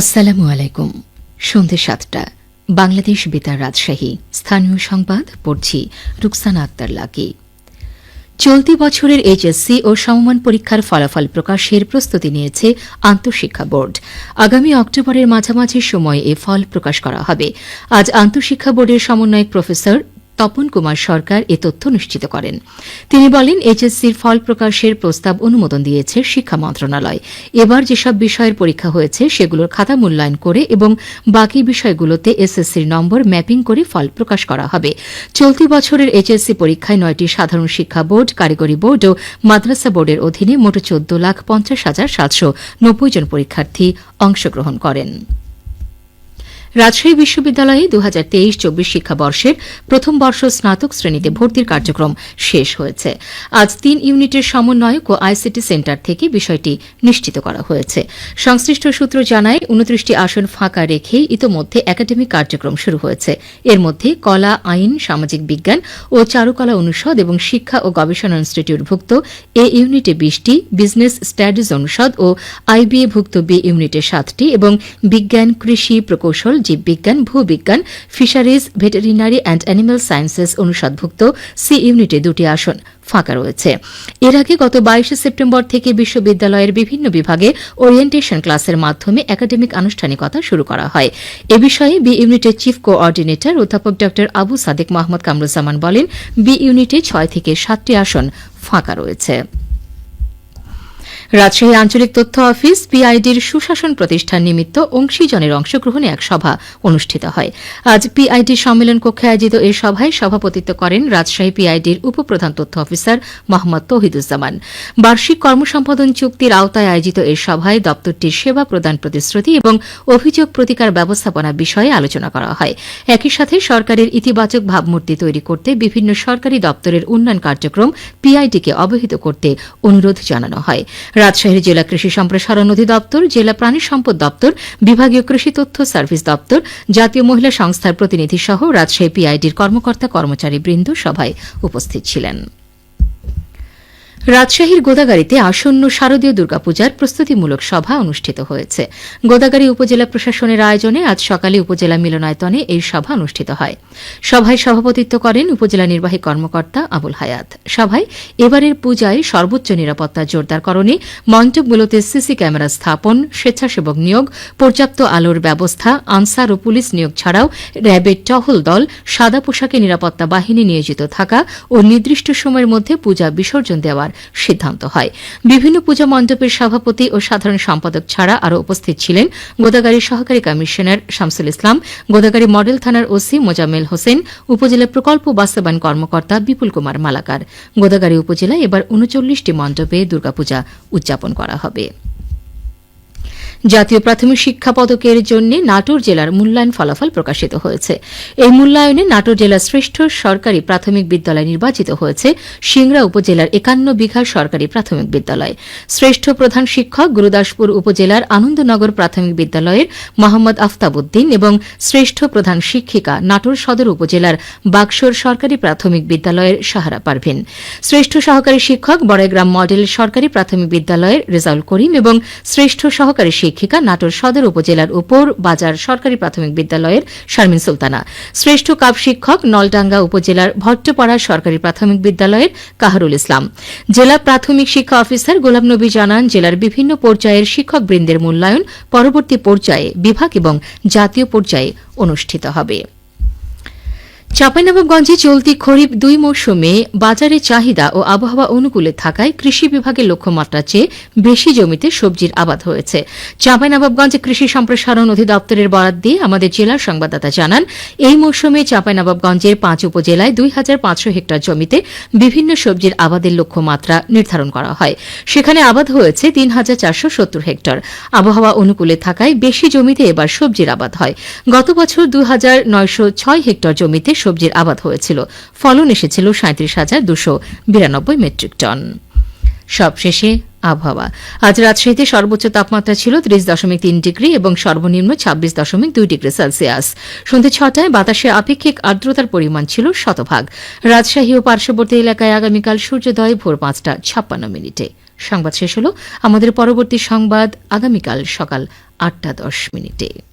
আসসালামু আলাইকুম। সন্ধে সাতটা, বাংলাদেশ বেতার রাজশাহী। স্থানীয় সংবাদ, পড়ছি রুকসানা আক্তার লাকি। চলতি বছরের এইচএসসি ও সমমান পরীক্ষার ফলাফল প্রকাশের প্রস্তুতি নিয়েছে আন্তঃশিক্ষা বোর্ড। আগামী অক্টোবরের মাঝামাঝি সময়ে এ ফল প্রকাশ করা হবে। আজ আন্তঃশিক্ষা বোর্ডের সমন্বয়ক প্রফেসর তপন কুমার সরকার এ তথ্য নিশ্চিত করেন। তিনি বলেন, এইচএসসির ফল প্রকাশের প্রস্তাব অনুমোদন দিয়েছে শিক্ষা মন্ত্রণালয়। এবার যেসব বিষয়ের পরীক্ষা হয়েছে, সেগুলোর খাতা মূল্যায়ন করে এবং বাকি বিষয়গুলোতে এসএসসির নম্বর ম্যাপিং করে ফল প্রকাশ করা হবে। চলতি বছরের এইচএসসি পরীক্ষায় নয়টি সাধারণ শিক্ষা বোর্ড, কারিগরি বোর্ড ও মাদ্রাসা বোর্ডের অধীনে মোট চোদ্দ লাখ পঞ্চাশ হাজার সাতশো নব্বই জন পরীক্ষার্থী অংশগ্রহণ করেন। রাজশাহী বিশ্ববিদ্যালয়ে দু হাজার তেইশ চব্বিশ শিক্ষাবর্ষের প্রথম বর্ষ স্নাতক শ্রেণীতে ভর্তির কার্যক্রম শেষ হয়েছে। আজ তিন ইউনিটের সমন্বয়ক ও আইসিটি সেন্টার থেকে বিষয়টি নিশ্চিত করা হয়েছে। সংশ্লিষ্ট সূত্র জানায়, উনত্রিশটি আসন ফাঁকা রেখে ইতোমধ্যে একাডেমিক কার্যক্রম শুরু হয়েছে। এর মধ্যে কলা, আইন, সামাজিক বিজ্ঞান ও চারুকলা অনুষদ এবং শিক্ষা ও গবেষণা ইনস্টিটিউটভুক্ত এ ইউনিটে বিশটি, বিজনেস স্টাডিজ অনুষদ ও আইবিএ ভুক্ত বি ইউনিটে সাতটি এবং বিজ্ঞান, কৃষি, প্রকৌশল জীববিজ্ঞান, ভূবিজ্ঞান fisheries veterinary and animal sciences অনুষদভুক্ত C ইউনিটে দুটি আসন ফাঁকা রয়েছে। এর আগে গত বাইশে সেপ্টেম্বর থেকে বিশ্ববিদ্যালয়ের বিভিন্ন বিভাগে ওরিয়েন্টেশন ক্লাসের মাধ্যমে একাডেমিক আনুষ্ঠানিকতা শুরু করা হয়। এ বিষয়ে বি ইউনিটের চিফ কোঅর্ডিনেটর অধ্যাপক ড আবু সাদেক মোহাম্মদ কামরুজ্জামান বলেন বি ইউনিটে ছয় থেকে সাতটি আসন ফাঁকা রয়েছে। রাজশাহী আঞ্চলিক তথ্য অফিস পিআইডির সুশাসন প্রতিষ্ঠান নিমিত্ত অংশীজনের অংশগ্রহণে এক সভা অনুষ্ঠিত হয়। আজ পিআইডি সম্মেলন কক্ষে আয়োজিত এই সভায় সভাপতিত্ব করেন রাজশাহী পিআইডির উপপ্রধান তথ্য অফিসার মোহাম্মদ তৌহিদুজ্জামান। বার্ষিক কর্মসম্পাদন চুক্তির আওতায় আয়োজিত এই সভায় দপ্তরটির সেবা প্রদান প্রতিশ্রুতি এবং অভিযোগ প্রতিকার ব্যবস্থাপনা বিষয়ে আলোচনা করা হয়। একই সাথে সরকারের ইতিবাচক ভাবমূর্তি তৈরি করতে বিভিন্ন সরকারি দপ্তরের উন্নয়ন কার্যক্রম পিআইডিকে অবহিত করতে অনুরোধ জানানো হয়। রাজশাহীর জেলা কৃষি সম্প্রসারণ অধিদপ্তর, জেলা প্রাণী সম্পদ দপ্তর, বিভাগীয় কৃষি তথ্য সার্ভিস দপ্তর, জাতীয় মহিলা সংস্থার প্রতিনিধি সহ রাজশাহী পিআইডির কর্মকর্তা কর্মচারী বৃন্দ সভায় উপস্থিত ছিলেন। রাজশাহীর গোদাগাড়িতে আসন্ন শারদীয় দুর্গাপূজার প্রস্তুতিমূলক সভা অনুষ্ঠিত হয়েছে। গোদাগাড়ি উপজেলা প্রশাসনের আয়োজনে আজ সকালে উপজেলা মিলনায়তনে এই সভা অনুষ্ঠিত হয়। সভায় সভাপতিত্ব করেন উপজেলা নির্বাহী কর্মকর্তা আবুল হায়াত। সভায় এবারের পূজায় সর্বোচ্চ নিরাপত্তা জোরদারকরণে মঞ্চকগুলোতে সিসি ক্যামেরা স্থাপন, স্বেচ্ছাসেবক নিয়োগ, পর্যাপ্ত আলোর ব্যবস্থা, আনসার ও পুলিশ নিয়োগ ছাড়াও র্যাবের টহল দল, সাদা পোশাকে নিরাপত্তা বাহিনী নিয়োজিত থাকা ও নির্দিষ্ট সময়ের মধ্যে পূজা বিসর্জন দেওয়ার সিদ্ধান্ত হয়। বিভিন্ন পূজা মণ্ডপের সভাপতি ও সাধারণ সম্পাদক ছাড়া আরও উপস্থিত ছিলেন গোদাগাড়ির সহকারী কমিশনার শামসুল ইসলাম গোদাগাড়ি মডেল থানার ওসি মোজাম্মেল হোসেন, উপজেলা প্রকল্প বাস্তবায়ন কর্মকর্তা বিপুল কুমার মালাকার। গোদাগাড়ি উপজেলায় এবার উনচল্লিশটি মণ্ডপে দুর্গাপূজা উদযাপন করা হবে। জাতীয় প্রাথমিক শিক্ষা পদকের জন্য নাটোর জেলার মূল্যায়ন ফলাফল প্রকাশিত হয়েছে। এই মূল্যায়নে নাটোর জেলার শ্রেষ্ঠ সরকারি প্রাথমিক বিদ্যালয় নির্বাচিত হয়েছে সিংড়া উপজেলার একান্ন বিঘা সরকারি প্রাথমিক বিদ্যালয়। শ্রেষ্ঠ প্রধান শিক্ষক গুরুদাসপুর উপজেলার আনন্দনগর প্রাথমিক বিদ্যালয়ের মোহাম্মদ আফতাবুদ্দিন এবং শ্রেষ্ঠ প্রধান শিক্ষিকা নাটোর সদর উপজেলার বাক্সর সরকারি প্রাথমিক বিদ্যালয়ের সাহারা পারভিন। শ্রেষ্ঠ সহকারী শিক্ষক বড়াইগ্রাম মডেল সরকারি প্রাথমিক বিদ্যালয়ের রেজাউল করিম এবং শ্রেষ্ঠ সহকারী শিক্ষিকা নাটোর সদর উপজেলার উপর বাজার সরকারি প্রাথমিক বিদ্যালয়ের শারমিন সুলতানা। শ্রেষ্ঠ কাপ শিক্ষক নলডাঙ্গা উপজেলার ভট্টপাড়া সরকারি প্রাথমিক বিদ্যালয়ের কাহারুল ইসলাম। জেলা প্রাথমিক শিক্ষা অফিসার গোলাম নবী জানান, জেলার বিভিন্ন পর্যায়ের শিক্ষকবৃন্দের মূল্যায়ন পরবর্তী পর্যায়ে বিভাগ এবং জাতীয় পর্যায়ে অনুষ্ঠিত হবে। চাঁপাইনবাবগঞ্জে চলতি খরিফ দুই মৌসুমে বাজারে চাহিদা ও আবহাওয়া অনুকূলে থাকায় কৃষি বিভাগের লক্ষ্যমাত্রার চেয়ে বেশি জমিতে সবজির আবাদ হয়েছে। চাঁপাইনবাবগঞ্জ কৃষি সম্প্রসারণ অধিদপ্তরের বরাদ দিয়ে আমাদের জেলার সংবাদদাতা জানান, এই মৌসুমে চাঁপাইনবাবগঞ্জের পাঁচ উপজেলায় দুই হাজার পাঁচশো হেক্টর জমিতে বিভিন্ন সবজির আবাদের লক্ষ্যমাত্রা নির্ধারণ করা হয়। সেখানে আবাদ হয়েছে তিন হাজার চারশো সত্তর হেক্টর। আবহাওয়া অনুকূলে থাকায় বেশি জমিতে এবার সবজির আবাদ হয়। গত বছর দু হাজার নয়শো ছয় হেক্টর জমিতে সবজির আবাদ হয়েছিল। ফলন এসেছিল সাঁত্রিশ হাজার দুশো বিরানব্বই মেট্রিক টন। সবশেষে আবহাওয়া। আজ রাজশাহীতে সর্বোচ্চ তাপমাত্রা ছিল ত্রিশ দশমিক তিন ডিগ্রি এবং সর্বনিম্ন ছাব্বিশ দশমিক দুই ডিগ্রি সেলসিয়াস। সন্ধে ছটায় বাতাসে আপেক্ষিক আর্দ্রতার পরিমাণ ছিল শতভাগ। রাজশাহী ও পার্শ্ববর্তী এলাকায় আগামীকাল সূর্যোদয় ভোর পাঁচটা ছাপ্পান্ন মিনিটে। সংবাদ শেষ হল। আমাদের পরবর্তী সংবাদ আগামীকাল সকাল আটটা দশ মিনিটে।